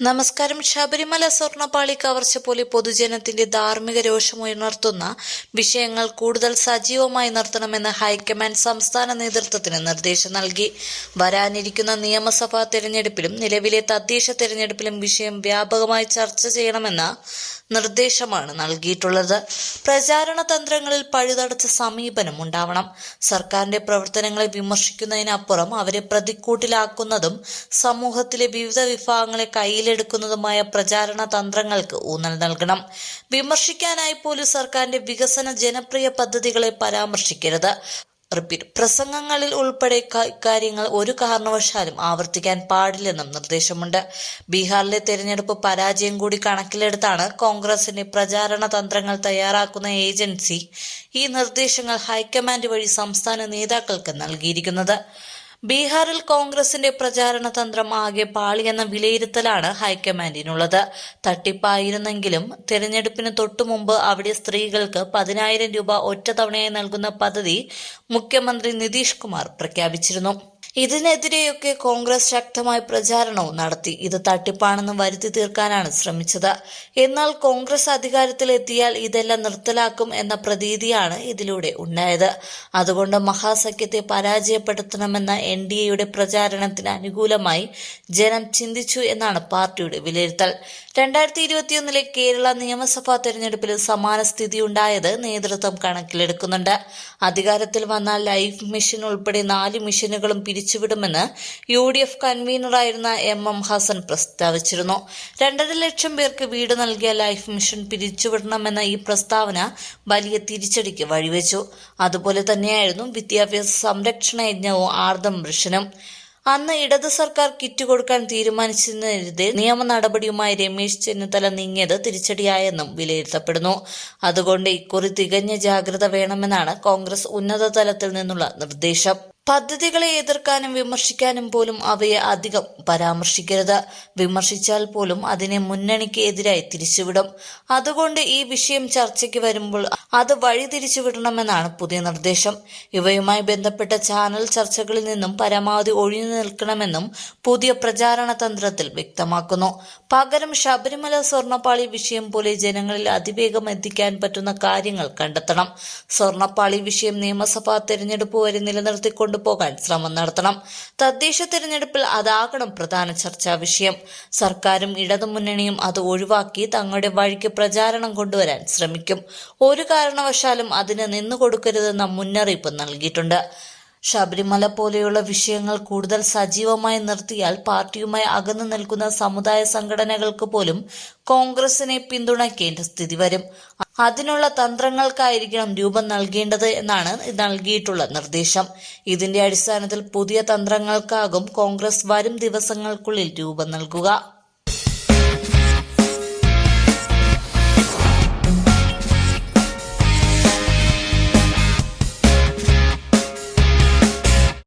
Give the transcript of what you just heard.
നമസ്കാരം. ശബരിമല സ്വർണപ്പാളി കവർച്ച പോലെ പൊതുജനത്തിന്റെ ധാർമ്മിക രോഷം ഉയർത്തുന്ന വിഷയങ്ങൾ കൂടുതൽ സജീവമായി നിർത്തണമെന്ന് ഹൈക്കമാൻഡ് സംസ്ഥാന നേതൃത്വത്തിന് നിർദ്ദേശം നൽകി. വരാനിരിക്കുന്ന നിയമസഭാ തെരഞ്ഞെടുപ്പിലും നിലവിലെ തദ്ദേശ തെരഞ്ഞെടുപ്പിലും വിഷയം വ്യാപകമായി ചർച്ച ചെയ്യണമെന്ന നിർദ്ദേശമാണ് നൽകിയിട്ടുള്ളത്. പ്രചാരണ തന്ത്രങ്ങളിൽ പഴുതടച്ച സമീപനം ഉണ്ടാവണം. സർക്കാരിന്റെ പ്രവർത്തനങ്ങളെ വിമർശിക്കുന്നതിനപ്പുറം അവരെ പ്രതിക്കൂട്ടിലാക്കുന്നതും സമൂഹത്തിലെ വിവിധ വിഭാഗങ്ങളെ കയ്യിലെടുക്കുന്നതുമായ പ്രചാരണ തന്ത്രങ്ങൾക്ക് ഊന്നൽ നൽകണം. വിമർശിക്കാനായി പോലും സർക്കാരിന്റെ വികസന ജനപ്രിയ പദ്ധതികളെ പരാമർശിക്കരുത്. റിപ്പീറ്റ്. പ്രസംഗങ്ങളിൽ ഉൾപ്പെടെ കാര്യങ്ങൾ ഒരു കാരണവശാലും ആവർത്തിക്കാൻ പാടില്ലെന്നും നിർദ്ദേശമുണ്ട്. ബീഹാറിലെ തെരഞ്ഞെടുപ്പ് പരാജയം കൂടി കണക്കിലെടുത്താണ് കോൺഗ്രസിന്റെ പ്രചാരണ തന്ത്രങ്ങൾ തയ്യാറാക്കുന്ന ഏജൻസി ഈ നിർദ്ദേശങ്ങൾ ഹൈക്കമാൻഡ് വഴി സംസ്ഥാന നേതാക്കൾക്ക് നൽകിയിരിക്കുന്നത്. ബീഹാറിൽ കോൺഗ്രസിന്റെ പ്രചാരണ തന്ത്രം ആകെ പാളിയെന്ന വിലയിരുത്തലാണ് ഹൈക്കമാൻഡിനുള്ളത്. തട്ടിപ്പായിരുന്നെങ്കിലും തെരഞ്ഞെടുപ്പിന് തൊട്ടുമുമ്പ് അവിടെ സ്ത്രീകൾക്ക് പതിനായിരം രൂപ ഒറ്റത്തവണയായി നൽകുന്ന പദ്ധതി മുഖ്യമന്ത്രി നിതീഷ് കുമാർ പ്രഖ്യാപിച്ചിരുന്നു. ഇതിനെതിരെയൊക്കെ കോൺഗ്രസ് ശക്തമായ പ്രചാരണവും നടത്തി. ഇത് തട്ടിപ്പാണെന്ന് വരുത്തി തീർക്കാനാണ് ശ്രമിച്ചത്. എന്നാൽ കോൺഗ്രസ് അധികാരത്തിലെത്തിയാൽ ഇതെല്ലാം നിർത്തലാക്കും എന്ന പ്രതീതിയാണ് ഇതിലൂടെ ഉണ്ടായത്. അതുകൊണ്ട് മഹാസഖ്യത്തെ പരാജയപ്പെടുത്തണമെന്ന എൻ ഡി എയുടെ പ്രചാരണത്തിന് അനുകൂലമായി ജനം ചിന്തിച്ചു എന്നാണ് പാർട്ടിയുടെ വിലയിരുത്തൽ. രണ്ടായിരത്തി ഇരുപത്തിയൊന്നിലെ കേരള നിയമസഭാ തെരഞ്ഞെടുപ്പിൽ സമാന സ്ഥിതി ഉണ്ടായത് നേതൃത്വം കണക്കിലെടുക്കുന്നുണ്ട്. അധികാരത്തിൽ വന്ന ലൈഫ് മിഷൻ ഉൾപ്പെടെ നാല് മിഷനുകളും പിരിച്ചുവിടുമെന്ന് യു ഡി എഫ് കൺവീനറായിരുന്ന എം എം ഹസൻ പ്രസ്താവിച്ചിരുന്നു. രണ്ടര ലക്ഷം പേർക്ക് വീട് നൽകിയ ലൈഫ് മിഷൻ പിരിച്ചുവിടണമെന്ന ഈ പ്രസ്താവന വലിയ തിരിച്ചടിക്ക് വഴിവെച്ചു. അതുപോലെ തന്നെയായിരുന്നു വിദ്യാഭ്യാസ സംരക്ഷണ യജ്ഞവും ആർദ്രം വൃഷനും അന്ന് ഇടത് സർക്കാർ കിറ്റ് കൊടുക്കാൻ തീരുമാനിച്ചതിനെതിരെ നിയമ നടപടിയുമായി രമേശ് ചെന്നിത്തല നീങ്ങിയത് തിരിച്ചടിയായെന്നും വിലയിരുത്തപ്പെടുന്നു. അതുകൊണ്ട് ഇക്കുറി തികഞ്ഞ ജാഗ്രത വേണമെന്നാണ് കോൺഗ്രസ് ഉന്നതതലത്തിൽ നിന്നുള്ള നിർദ്ദേശം. പദ്ധതികളെ എതിർക്കാനും വിമർശിക്കാനും പോലും അവയെ അധികം പരാമർശിക്കരുത്. വിമർശിച്ചാൽ പോലും അതിനെ മുന്നണിക്ക് എതിരായി തിരിച്ചുവിടും. അതുകൊണ്ട് ഈ വിഷയം ചർച്ചയ്ക്ക് വരുമ്പോൾ അത് വഴി വഴിതിരിച്ചുവിടണമെന്നാണ് പുതിയ നിർദ്ദേശം. ഇവയുമായി ബന്ധപ്പെട്ട ചാനൽ ചർച്ചകളിൽ നിന്നും പരമാവധി ഒഴിഞ്ഞു നിൽക്കണമെന്നും പുതിയ പ്രചാരണ തന്ത്രത്തിൽ വ്യക്തമാക്കുന്നു. പകരം ശബരിമല സ്വർണപ്പാളി വിഷയം പോലെ ജനങ്ങളിൽ അതിവേഗം എത്തിക്കാൻ പറ്റുന്ന കാര്യങ്ങൾ കണ്ടെത്തണം. സ്വർണപ്പാളി വിഷയം നിയമസഭാ തെരഞ്ഞെടുപ്പ് വരെ നിലനിർത്തിക്കൊണ്ടു പോകാൻ ശ്രമം നടത്തണം. തദ്ദേശ തിരഞ്ഞെടുപ്പിൽ അതാകണം പ്രധാന ചർച്ചാ വിഷയം. സർക്കാരും ഇടതുമുന്നണിയും അത് ഒഴിവാക്കി തങ്ങളുടെ വഴിക്ക് പ്രചാരണം കൊണ്ടുവരാൻ ശ്രമിക്കും. ഒരു കാരണവശാലും അതിന് നിന്നുകൊടുക്കരുതെന്ന മുന്നറിയിപ്പ് നൽകിയിട്ടുണ്ട്. ശബരിമല പോലെയുള്ള വിഷയങ്ങൾ കൂടുതൽ സജീവമായി നിർത്തിയാൽ പാർട്ടിയുമായി അകന്നു നിൽക്കുന്ന സമുദായ സംഘടനകൾക്ക് പോലും കോൺഗ്രസിനെ പിന്തുണയ്ക്കേണ്ട സ്ഥിതി വരും. അതിനുള്ള തന്ത്രങ്ങൾക്കായിരിക്കണം രൂപം നൽകേണ്ടത് എന്നാണ് നൽകിയിട്ടുള്ള നിർദ്ദേശം. ഇതിന്റെ അടിസ്ഥാനത്തിൽ പുതിയ തന്ത്രങ്ങൾക്കാകും കോൺഗ്രസ് വരും ദിവസങ്ങൾക്കുള്ളിൽ രൂപം നൽകുക.